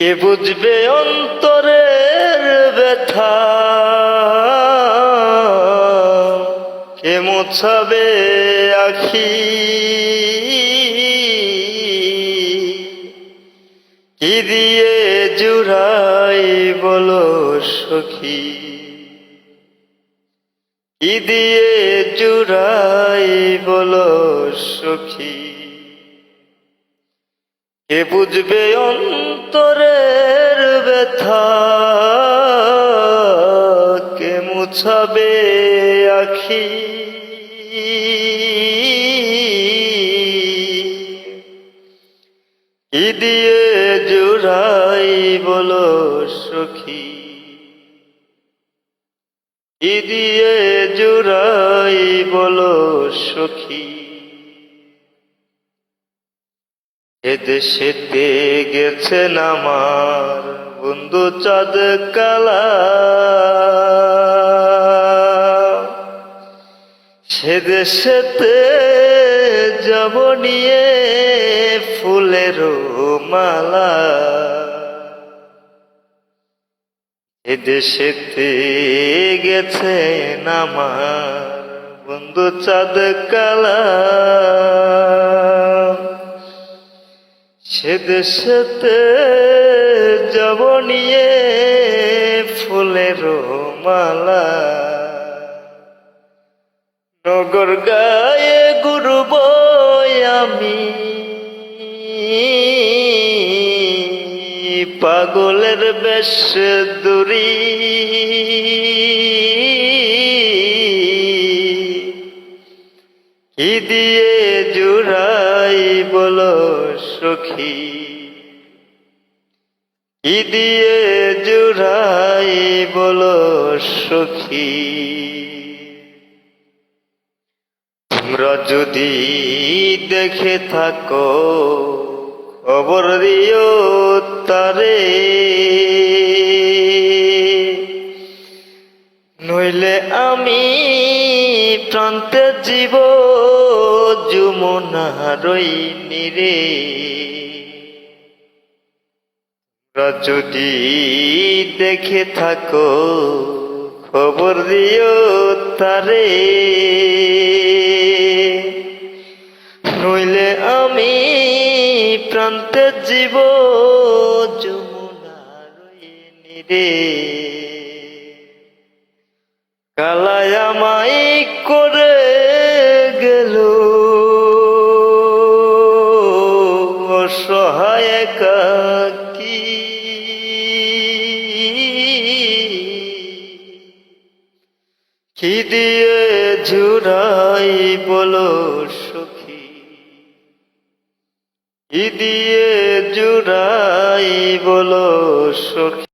কে বুঝবে অন্তরের ব্যথা। কে মোছাবে আখি। কি দিয়ে জুড়াই বলো সখী। কি দিয়ে জুড়াই বলো সখী। কে বুঝবে অন্তরের ব্যথা, কে মুছাবে আখি? কি দিয়ে জুড়াই বলো সখী? কি দিয়ে জুড়াই বলো সখী? এদেশেতে গেছেন আমার বন্ধু চাঁদ কালা। সে দেশেতে যাব নিয়ে ফুলের মালা। এদেশেতে গেছেন আমার বন্ধু চাঁদ কালা। সে দেশেতে যাব নিয়ে ফুলের মালা। নগর গায়ে গুরুব আমি। পাগলের বেশ দূরি। বলো সখী। কি দিয়ে জুড়াই বলো সখী। তোমরা যদি দেখে থাকো খবর দিও তারে। প্রান্তে জীব যুমনারই নিরে। যদি দেখে থাকো, খবর দিও তারে। নইলে আমি প্রান্তে জীব যমুনারই নিরে। কালায় একাকী কি? দিয়ে জুড়াই বলো সখী? কি দিয়ে জুড়াই বলো সখী?